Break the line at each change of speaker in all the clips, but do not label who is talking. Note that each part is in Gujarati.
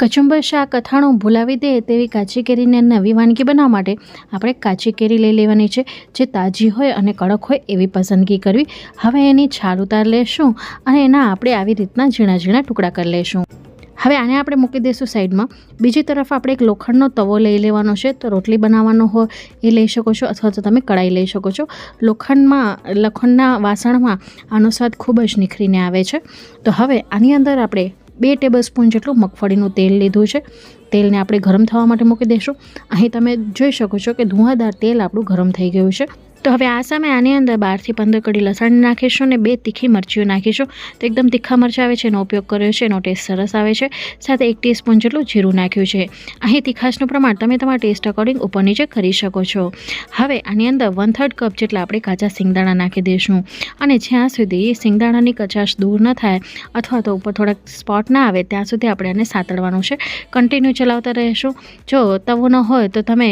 કચુંબર શાક અથાણું ભૂલાવી દે તેવી કાચી કેરીને નવી વાનગી બનાવવા માટે આપણે કાચી કેરી લઈ લેવાની છે, જે તાજી હોય અને કડક હોય એવી પસંદગી કરવી. હવે એની છાલ ઉતાર લેશું અને એના આપણે આવી રીતના ઝીણા ઝીણા ટુકડા કરી લેશું. હવે આને આપણે મૂકી દઈશું સાઈડમાં. બીજી તરફ આપણે એક લોખંડનો તવો લઈ લેવાનો છે, તો રોટલી બનાવવાનો હોય એ લઈ શકો છો અથવા તો તમે કડાઈ લઈ શકો છો. લોખંડમાં, લોખંડના વાસણમાં આનો સ્વાદ ખૂબ જ નિખરીને આવે છે. તો હવે આની અંદર આપણે બે ટેબલ સ્પૂન જેટલું મગફળીનું તેલ લીધું છે. તેલને આપણે ગરમ થવા માટે મૂકી દઈશું અહીં તમે જોઈ શકો છો કે ધુઆદાર તેલ આપણું ગરમ થઈ ગયું છે. તો હવે આ સમયે આની અંદર બારથી પંદર કડી લસણ નાખીશું અને બે તીખી મરચીઓ નાખીશું. તો એકદમ તીખા મરચાં આવે છે, એનો ઉપયોગ કર્યો છે, એનો ટેસ્ટ સરસ આવે છે. સાથે એક ટીસ્પૂન જેટલું જીરું નાખ્યું છે. અહીં તીખાશનું પ્રમાણ તમે તમારા ટેસ્ટ અકોર્ડિંગ ઉપર નીચે કરી શકો છો. હવે આની અંદર વન થર્ડ કપ જેટલા આપણે કાચા સિંગદાણા નાખી દઈશું. અને જ્યાં સુધી સિંગદાણાની કચાશ દૂર ન થાય અથવા તો ઉપર થોડાક સ્પોટ ના આવે, ત્યાં સુધી આપણે આને સાતળવાનું છે. કન્ટિન્યુ ચલાવતા રહીશું. જો તવો ન હોય તો તમે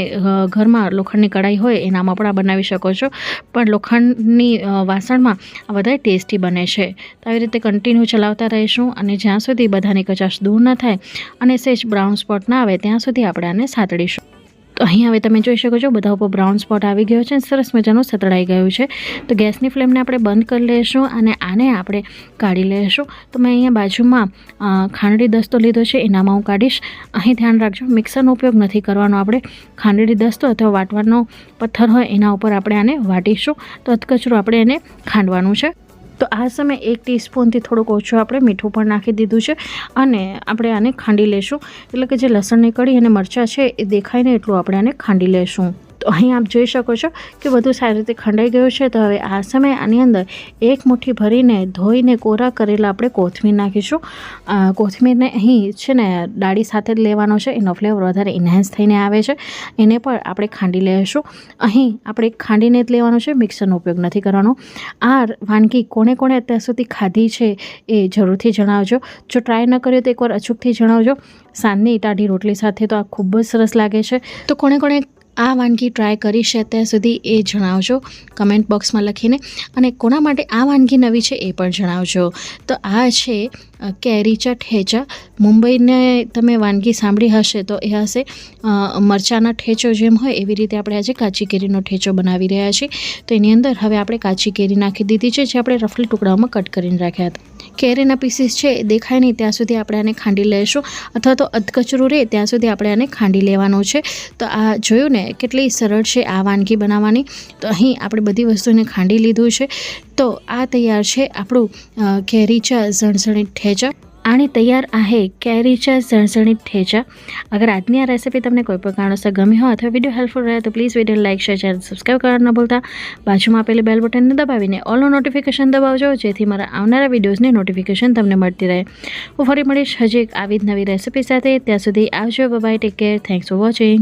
ઘરમાં લોખંડની કઢાઈ હોય, એનામાં પણ આ બનાવી શકો છો પણ લોખંડની વાસણમાં વધારે ટેસ્ટી બને છે. તો આવી રીતે કન્ટિન્યુ ચલાવતા રહીશું અને જ્યાં સુધી બધાની કચાશ દૂર ન થાય અને સેજ બ્રાઉન સ્પોટ ના આવે, ત્યાં સુધી આપણે આને સાતળીશું તો અહીં હવે તમે જોઈ શકો છો, બધા ઉપર બ્રાઉન સ્પોટ આવી ગયો છે. સરસ મજાનું સતળાઈ ગયું છે. તો ગેસની ફ્લેમને આપણે બંધ કરી લઈશું અને આને આપણે કાઢી લઈશું તો મેં અહીંયા બાજુમાં ખાંડડી દસ્તો લીધો છે, એનામાં હું કાઢીશ. અહીં ધ્યાન રાખજો, મિક્સરનો ઉપયોગ નથી કરવાનો આપણે. ખાંડડી દસ્તો અથવા વાટવાનો પથ્થર હોય એના ઉપર આપણે આને વાટીશું. તો અધકચરું આપણે એને ખાંડવાનું છે. તો આ સમયે એક ટીસ્પૂનથી થોડુંક ઓછું આપણે મીઠું પણ નાખી દીધું છે અને આપણે આને ખાંડી લેશું. એટલે કે જે લસણની કળી અને મરચાં છે એ દેખાય ને એટલું આપણે આને ખાંડી લેશું. તો અહીં આપ જોઈ શકો છો કે બધું સારી રીતે ખંડાઈ ગયું છે. તો હવે આ સમયે આની અંદર એક મુઠ્ઠી ભરીને ધોઈને કોરા કરેલા આપણે કોથમીર નાખીશું. કોથમીરને અહીં છે ને ડાળી સાથે જ લેવાનો છે. એનો ફ્લેવર વધારે ઇન્હાન્સ થઈને આવે છે. એને પણ આપણે ખાંડી લઈશું. અહીં આપણે ખાંડીને જ લેવાનું છે. મિક્સરનો ઉપયોગ નથી કરવાનો. આ વાનગી કોણે કોણે અત્યાર સુધી ખાધી છે એ જરૂરથી જણાવજો. જો ટ્રાય ન કર્યો તો એકવાર અચૂકથી જણાવજો. સાંજની ટાઢી રોટલી સાથે તો આ ખૂબ જ સરસ લાગે છે. તો કોણે કોણે આ વાનગી ટ્રાય કરી છે અત્યાર સુધી એ જણાવજો કમેન્ટ બોક્સમાં લખીને અને કોના માટે આ વાનગી નવી છે એ પણ જણાવજો. તો આ છે કેરીચા ઠેચા. મુંબઈને તમે વાનગી સાંભળી હશે તો એ હશે મરચાંના ઠેચો જેમ હોય એવી રીતે આપણે આજે કાચી કેરીનો ઠેચો બનાવી રહ્યા છીએ. તો એની અંદર હવે આપણે કાચી કેરી નાખી દીધી છે જે આપણે રફલી ટુકડાઓમાં કટ કરીને રાખ્યા હતા. કેરીના પીસીસ છે દેખાય નહીં, ત્યાં સુધી આપણે આને ખાંડી લઈશું અથવા તો અધકચરું રહે, ત્યાં સુધી આપણે આને ખાંડી લેવાનું છે. તો આ જોયું ને, કેટલી સરળ છે આ વાનગી બનાવવાની. તો અહીં આપણે બધી વસ્તુને ખાંડી લીધું છે. તો આ તૈયાર છે આપણું કેરીચા ઝણઝણી ઠેચા. આને તૈયાર आहे કેરીચા ઝણઝણી ઠેચા. અગર આજની આ રેસીપી તમને કોઈ પણ કારણોસર ગમી હોય અથવા વીડિયો હેલ્પફુલ રહે તો please video like share channel subscribe કરવાનું ન ભૂલતા. બાજુમાં આપેલી બેલ બટનને દબાવીને ઓલનું નોટિફિકેશન દબાવજો, જેથી મારા આવનારા વિડીયોઝની નોટિફિકેશન તમને મળતી રહે. હું ફરી મળીશ હજી એક આવી જ નવી રેસીપી સાથે. ત્યાં સુધી આવજો. Bye take care thanks for watching